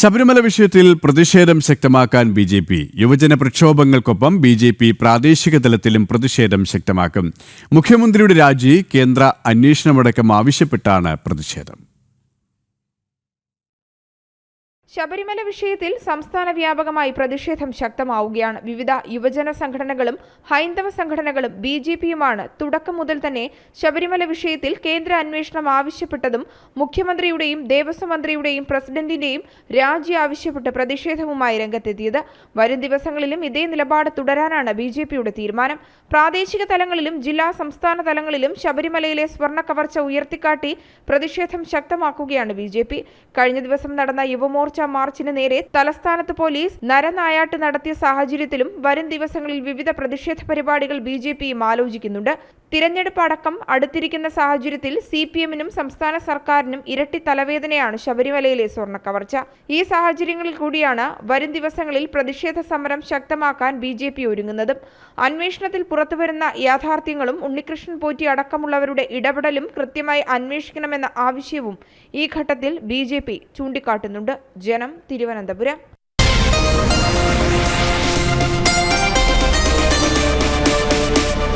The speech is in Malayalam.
ശബരിമല വിഷയത്തിൽ പ്രതിഷേധം ശക്തമാക്കാൻ ബി ജെ പി. യുവജന പ്രക്ഷോഭങ്ങൾക്കൊപ്പം ബി ജെ പി പ്രാദേശിക തലത്തിലും പ്രതിഷേധം ശക്തമാക്കും. മുഖ്യമന്ത്രിയുടെ രാജി കേന്ദ്ര അന്വേഷണമടക്കം ആവശ്യപ്പെട്ടാണ് പ്രതിഷേധം. ശബരിമല വിഷയത്തിൽ സംസ്ഥാന വ്യാപകമായി പ്രതിഷേധം ശക്തമാവുകയാണ്. വിവിധ യുവജന സംഘടനകളും ഹൈന്ദവ സംഘടനകളും ബി ജെ പിയുമാണ് തുടക്കം മുതൽ തന്നെ ശബരിമല വിഷയത്തിൽ കേന്ദ്ര അന്വേഷണം ആവശ്യപ്പെട്ടതും മുഖ്യമന്ത്രിയുടെയും ദേവസ്വം മന്ത്രിയുടെയും പ്രസിഡന്റിന്റെയും രാജി ആവശ്യപ്പെട്ട് പ്രതിഷേധവുമായി രംഗത്തെത്തിയത്. വരും ദിവസങ്ങളിലും ഇതേ നിലപാട് തുടരാനാണ് ബി ജെ പിയുടെ തീരുമാനം. പ്രാദേശിക തലങ്ങളിലും ജില്ലാ സംസ്ഥാന തലങ്ങളിലും ശബരിമലയിലെ സ്വർണ കവർച്ച ഉയർത്തിക്കാട്ടി പ്രതിഷേധം ശക്തമാക്കുകയാണ് ബി കഴിഞ്ഞ ദിവസം നടന്ന യുവമോർച്ച മാർച്ചിന് നേരെ തലസ്ഥാനത്ത് പോലീസ് നരനായാട്ട് നടത്തിയ സാഹചര്യത്തിലും വരും ദിവസങ്ങളിൽ വിവിധ പ്രതിഷേധ പരിപാടികൾ ബി ആലോചിക്കുന്നുണ്ട്. തിരഞ്ഞെടുപ്പ് അടക്കം അടുത്തിരിക്കുന്ന സാഹചര്യത്തിൽ സി പി എമ്മിനും സംസ്ഥാന സർക്കാരിനും ഇരട്ടി തലവേദനയാണ് ശബരിമലയിലെ സ്വർണ കവർച്ച ഈ സാഹചര്യങ്ങളിൽ കൂടിയാണ് വരും ദിവസങ്ങളിൽ പ്രതിഷേധ സമരം ശക്തമാക്കാൻ ബി ജെ പി ഒരുങ്ങുന്നതും. അന്വേഷണത്തിൽ പുറത്തുവരുന്ന യാഥാർത്ഥ്യങ്ങളും ഉണ്ണികൃഷ്ണൻ പോറ്റി അടക്കമുള്ളവരുടെ ഇടപെടലും കൃത്യമായി അന്വേഷിക്കണമെന്ന ആവശ്യവും ഈ ഘട്ടത്തിൽ ബി ചൂണ്ടിക്കാട്ടുന്നുണ്ട്. ജനം തിരുവനന്തപുരം.